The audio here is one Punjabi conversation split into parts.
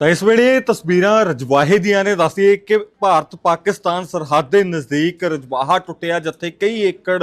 ਤਾਂ ਇਸ ਵੇਲੇ ਤਸਵੀਰਾਂ ਰਜਵਾਹੇ ਦੀਆਂ ਨੇ। ਦੱਸਦੀ ਕਿ ਭਾਰਤ ਪਾਕਿਸਤਾਨ ਸਰਹੱਦ ਦੇ ਨਜ਼ਦੀਕ ਰਜਵਾਹਾ ਟੁੱਟਿਆ, ਜਿੱਥੇ ਕਈ ਏਕੜ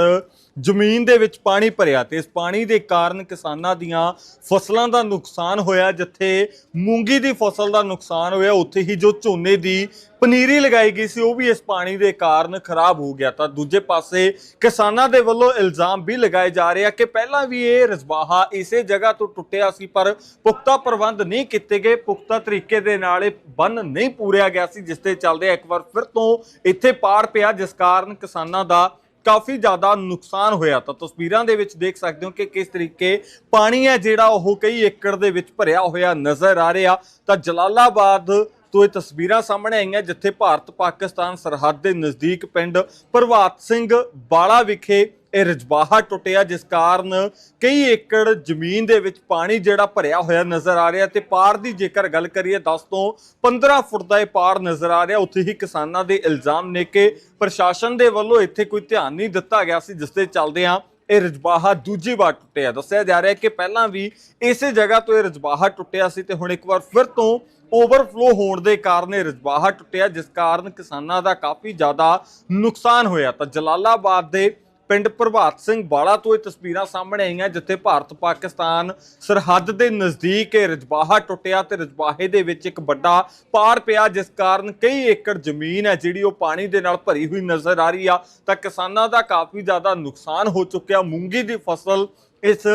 ਜ਼ਮੀਨ ਦੇ ਵਿੱਚ ਪਾਣੀ ਭਰਿਆ ਤੇ ਇਸ ਪਾਣੀ ਦੇ ਕਾਰਨ ਕਿਸਾਨਾਂ ਦੀਆਂ ਫਸਲਾਂ ਦਾ ਨੁਕਸਾਨ ਹੋਇਆ, ਜਿੱਥੇ ਮੂੰਗੀ ਦੀ ਫਸਲ ਦਾ ਨੁਕਸਾਨ ਹੋਇਆ। ਉੱਥੇ ਹੀ ਜੋ ਝੋਨੇ ਦੀ ਪਨੀਰੀ ਲਗਾਈ ਗਈ ਸੀ, ਉਹ ਵੀ ਇਸ ਪਾਣੀ ਦੇ ਕਾਰਨ ਖਰਾਬ ਹੋ ਗਿਆ ਤਾਂ ਦੂਜੇ ਪਾਸੇ ਕਿਸਾਨਾਂ ਦੇ ਵੱਲੋਂ ਇਲਜ਼ਾਮ ਵੀ ਲਗਾਏ ਜਾ ਰਹੇ ਆ ਕਿ ਪਹਿਲਾਂ ਵੀ ਇਹ ਰਜਵਾਹਾ ਇਸੇ ਜਗ੍ਹਾ ਤੋਂ ਟੁੱਟਿਆ ਸੀ, ਪਰ ਪੁਖਤਾ ਪ੍ਰਬੰਧ ਨਹੀਂ ਕੀਤੇ ਗਏ, ਪੁਖਤਾ ਤਰੀਕੇ ਦੇ ਨਾਲ ਇਹ ਬੰਨ ਨਹੀਂ ਪੂਰਿਆ ਗਿਆ ਸੀ, ਜਿਸ ਦੇ ਚੱਲਦੇ ਇੱਕ ਵਾਰ ਫਿਰ ਤੋਂ ਇੱਥੇ ਪਾੜ ਪਿਆ, ਜਿਸ ਕਾਰਨ ਕਿਸਾਨਾਂ ਦਾ ਕਾਫੀ ਜ਼ਿਆਦਾ ਨੁਕਸਾਨ ਹੋਇਆ। ਤਾਂ ਤਸਵੀਰਾਂ ਦੇ ਵਿੱਚ ਦੇਖ ਸਕਦੇ ਹੋ ਕਿ ਕਿਸ ਤਰੀਕੇ ਪਾਣੀ ਹੈ ਜਿਹੜਾ ਉਹ ਕਈ ਏਕੜ ਦੇ ਵਿੱਚ ਭਰਿਆ ਹੋਇਆ ਨਜ਼ਰ ਆ ਰਿਹਾ। ਤਾਂ ਜਲਾਲਾਬਾਦ ਤੋਂ ਇਹ ਤਸਵੀਰਾਂ ਸਾਹਮਣੇ ਆਈਆਂ ਜਿੱਥੇ ਭਾਰਤ ਪਾਕਿਸਤਾਨ ਸਰਹੱਦ ਦੇ ਨਜ਼ਦੀਕ ਪਿੰਡ ਪ੍ਰਭਾਤ ਸਿੰਘ ਬਾਲਾ ਵਿਖੇ ਇਹ ਰਜਵਾਹਾ ਟੁੱਟਿਆ, ਜਿਸ ਕਾਰਨ ਕਈ ਏਕੜ ਜ਼ਮੀਨ ਦੇ ਵਿੱਚ ਪਾਣੀ ਜਿਹੜਾ ਭਰਿਆ ਹੋਇਆ ਨਜ਼ਰ ਆ ਰਿਹਾ ਤੇ ਪਾਰ ਦੀ ਜੇਕਰ ਗੱਲ ਕਰੀਏ 10 ਤੋਂ 15 ਫੁੱਟ ਦਾ ਇਹ ਪਾਰ ਨਜ਼ਰ ਆ ਰਿਹਾ। ਉੱਥੇ ਹੀ ਕਿਸਾਨਾਂ ਦੇ ਇਲਜ਼ਾਮ ਨੇ ਕਿ ਪ੍ਰਸ਼ਾਸਨ ਦੇ ਵੱਲੋਂ ਇੱਥੇ ਕੋਈ ਧਿਆਨ ਨਹੀਂ ਦਿੱਤਾ ਗਿਆ ਸੀ, ਜਿਸ ਦੇ ਚੱਲਦਿਆਂ ਇਹ ਰਜਵਾਹਾ ਦੂਜੀ ਵਾਰ ਟੁੱਟਿਆ। ਦੱਸਿਆ ਜਾ ਰਿਹਾ ਹੈ ਕਿ ਪਹਿਲਾਂ ਵੀ ਇਸੇ ਜਗ੍ਹਾ ਤੋਂ ਇਹ ਰਜਵਾਹਾ ਟੁੱਟਿਆ ਸੀ ਤੇ ਹੁਣ ਇੱਕ ਵਾਰ ਫਿਰ ਤੋਂ ਓਵਰਫਲੋ ਹੋਣ ਦੇ ਕਾਰਨ ਇਹ ਰਜਵਾਹਾ ਟੁੱਟਿਆ, ਜਿਸ ਕਾਰਨ ਕਿਸਾਨਾਂ ਦਾ ਕਾਫੀ ਜ਼ਿਆਦਾ ਨੁਕਸਾਨ ਹੋਇਆ। ਤਾਂ ਜਲਾਲਾਬਾਦ ਦੇ ਪਿੰਡ ਪ੍ਰਭਾਤ ਸਿੰਘ ਬਾਲਾ ਤੋਂ ਇਹ ਤਸਵੀਰਾਂ ਸਾਹਮਣੇ ਆਈਆਂ, ਜਿੱਥੇ ਭਾਰਤ ਪਾਕਿਸਤਾਨ ਸਰਹੱਦ ਦੇ ਨਜ਼ਦੀਕ ਇਹ ਰਜਵਾਹਾ ਟੁੱਟਿਆ ਤੇ ਰਜਵਾਹੇ ਦੇ ਵਿੱਚ ਇੱਕ ਵੱਡਾ ਪਾਰ ਪਿਆ, ਜਿਸ ਕਾਰਨ ਕਈ ਏਕੜ ਜ਼ਮੀਨ ਹੈ, ਜਿਹੜੀ ਉਹ ਪਾਣੀ ਦੇ ਨਾਲ ਭਰੀ ਹੋਈ ਨਜ਼ਰ ਆ ਰਹੀ ਆ। ਤਾਂ ਕਿਸਾਨਾਂ ਦਾ ਕਾਫੀ ਜ਼ਿਆਦਾ ਨੁਕਸਾਨ ਹੋ ਚੁੱਕਿਆ। ਮੂੰਗੀ ਦੀ ਫਸਲ ਇਸ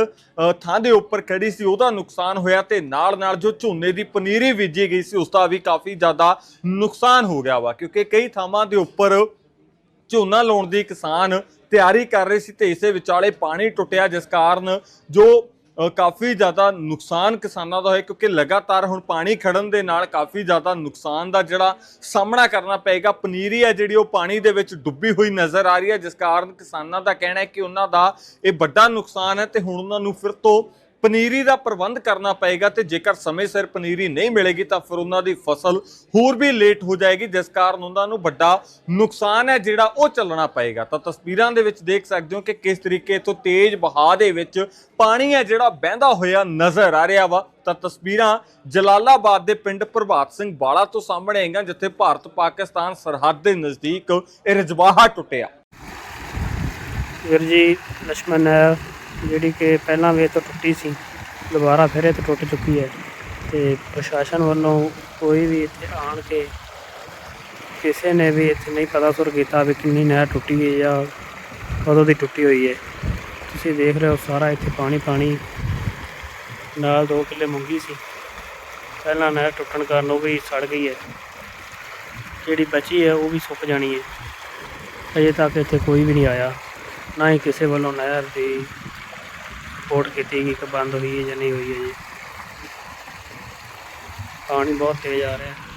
ਥਾਂ ਦੇ ਉੱਪਰ ਖੜੀ ਸੀ, ਉਹਦਾ ਨੁਕਸਾਨ ਹੋਇਆ ਤੇ ਨਾਲ ਨਾਲ ਜੋ ਝੋਨੇ ਦੀ ਪਨੀਰੀ ਬੀਜੀ ਗਈ ਸੀ, ਉਸ ਦਾ ਵੀ ਕਾਫੀ ਜ਼ਿਆਦਾ ਨੁਕਸਾਨ ਹੋ ਗਿਆ ਵਾ, ਕਿਉਂਕਿ ਕਈ ਥਾਵਾਂ ਦੇ ਉੱਪਰ ਝੋਨਾ ਲਾਉਣ ਦੀ ਕਿਸਾਨ ਤਿਆਰੀ ਕਰ ਰਹੇ ਸੀ ਤੇ ਇਸੇ ਵਿਚਾਲੇ ਪਾਣੀ ਟੁੱਟਿਆ, ਜਿਸ ਕਾਰਨ ਜੋ ਕਾਫੀ ਜ਼ਿਆਦਾ ਨੁਕਸਾਨ ਕਿਸਾਨਾਂ ਦਾ ਹੋਇਆ ਕਿਉਂਕਿ ਲਗਾਤਾਰ ਹੁਣ ਪਾਣੀ ਖੜਨ ਦੇ ਨਾਲ ਕਾਫੀ ਜ਼ਿਆਦਾ ਨੁਕਸਾਨ ਦਾ ਜਿਹੜਾ ਸਾਹਮਣਾ ਕਰਨਾ ਪਏਗਾ। ਪਨੀਰੀ ਹੈ ਜਿਹੜੀ ਉਹ ਪਾਣੀ ਦੇ ਵਿੱਚ ਡੁੱਬੀ ਹੋਈ ਨਜ਼ਰ ਆ ਰਹੀ ਹੈ, ਜਿਸ ਕਾਰਨ ਕਿਸਾਨਾਂ ਦਾ ਕਹਿਣਾ ਹੈ ਕਿ ਉਹਨਾਂ ਦਾ ਇਹ ਵੱਡਾ ਨੁਕਸਾਨ ਹੈ ਤੇ ਹੁਣ ਉਹਨਾਂ ਨੂੰ ਫਿਰ ਤੋਂ ਪਨੀਰੀ ਦਾ ਪ੍ਰਬੰਧ ਕਰਨਾ ਪਏਗਾ ਤੇ ਜੇਕਰ ਸਮੇਂ ਸਿਰ ਪਨੀਰੀ ਨਹੀਂ ਮਿਲੇਗੀ ਤਾਂ ਫਿਰ ਉਹਨਾਂ ਦੀ ਫਸਲ ਹੋਰ ਵੀ ਲੇਟ ਹੋ ਜਾਏਗੀ, ਜਿਸ ਕਾਰਨ ਉਹਨਾਂ ਨੂੰ ਵੱਡਾ ਨੁਕਸਾਨ ਹੈ ਜਿਹੜਾ ਉਹ ਚੱਲਣਾ ਪਏਗਾ। ਤਾਂ ਤਸਵੀਰਾਂ ਦੇ ਵਿੱਚ ਦੇਖ ਸਕਦੇ ਹੋ ਕਿ ਕਿਸ ਤਰੀਕੇ ਤੋਂ ਤੇਜ਼ ਬਹਾਅ ਦੇ ਵਿੱਚ ਪਾਣੀ ਹੈ ਜਿਹੜਾ ਵਹਿੰਦਾ ਹੋਇਆ ਨਜ਼ਰ ਆ ਰਿਹਾ ਵਾ। ਤਾਂ ਤਸਵੀਰਾਂ ਜਲਾਲਾਬਾਦ ਦੇ ਪਿੰਡ ਪ੍ਰਭਾਤ ਸਿੰਘ ਬਾਲਾ ਤੋਂ ਸਾਹਮਣੇ ਆਈਆਂ, ਜਿੱਥੇ ਭਾਰਤ ਪਾਕਿਸਤਾਨ ਸਰਹੱਦ ਦੇ ਨਜ਼ਦੀਕ ਇਹ ਰਜਵਾਹਾ ਟੁੱਟਿਆ। ਵੀਰ ਜੀ ਲక్ష్మణ ਜਿਹੜੀ ਕਿ ਪਹਿਲਾਂ ਵੀ ਇਹ ਤੋਂ ਟੁੱਟੀ ਸੀ, ਦੁਬਾਰਾ ਫਿਰ ਇਹ ਤੋਂ ਟੁੱਟ ਚੁੱਕੀ ਹੈ ਤੇ ਪ੍ਰਸ਼ਾਸਨ ਵੱਲੋਂ ਕੋਈ ਵੀ ਇੱਥੇ ਆਣ ਕੇ ਕਿਸੇ ਨੇ ਵੀ ਇੱਥੇ ਨਹੀਂ ਪਤਾ ਸੁਰ ਕੀਤਾ ਵੀ ਕਿੰਨੀ ਨਹਿਰ ਟੁੱਟੀ ਹੈ ਜਾਂ ਕਦੋਂ ਦੀ ਟੁੱਟੀ ਹੋਈ ਹੈ। ਤੁਸੀਂ ਦੇਖ ਰਹੇ ਹੋ ਸਾਰਾ ਇੱਥੇ ਪਾਣੀ ਪਾਣੀ ਨਾਲ ਦੋ ਕਿੱਲੇ ਮੁੰਗੀ ਸੀ। ਪਹਿਲਾਂ ਨਹਿਰ ਟੁੱਟਣ ਕਾਰਨ ਉਹ ਵੀ ਸੜ ਗਈ ਹੈ। ਜਿਹੜੀ ਬਚੀ ਹੈ ਉਹ ਵੀ ਸੁੱਕ ਜਾਣੀ ਹੈ। ਅਜੇ ਤੱਕ ਇੱਥੇ ਕੋਈ ਵੀ ਨਹੀਂ ਆਇਆ, ਨਾ ਹੀ ਕਿਸੇ ਵੱਲੋਂ ਨਹਿਰ ਦੀ ਰਿਪੋਰਟ ਕੀਤੀ ਗਈ ਕਿ ਬੰਦ ਹੋਈ ਹੈ ਜਾਂ ਨਹੀਂ ਹੋਈ ਹੈ ਜੀ। ਪਾਣੀ ਬਹੁਤ ਤੇਜ਼ ਆ ਰਿਹਾ।